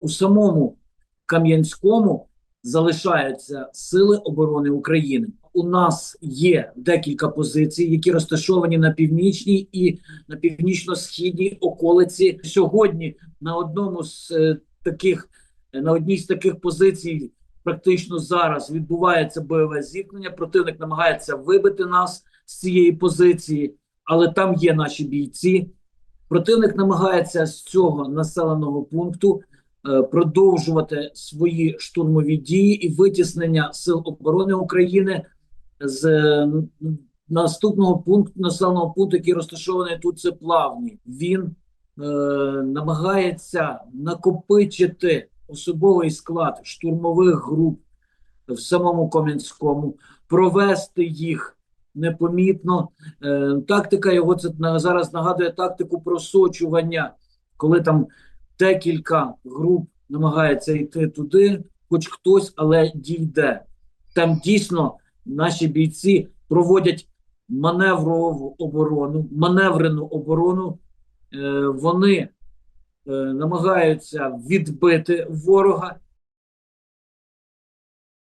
у самому Кам'янському залишаються Сили оборони України. У нас є декілька позицій, які розташовані на північній і на північно-східній околиці. Сьогодні на одному з е, таких на одній з таких позицій, практично зараз відбувається бойове зіткнення. Противник намагається вибити нас з цієї позиції, але там є наші бійці. Противник намагається з цього населеного пункту е, продовжувати свої штурмові дії і витіснення сил оборони України з е, наступного пункту населеного пункту, який розташований тут. Це плавні. Він е, намагається накопичити особовий склад штурмових груп в самому Кам'янському, провести їх непомітно. Е, тактика його це зараз нагадує тактику просочування, коли там декілька груп намагається йти туди, хоч хтось, але дійде. Там дійсно наші бійці проводять маневрову оборону, маневрену оборону. Е, вони е, намагаються відбити ворога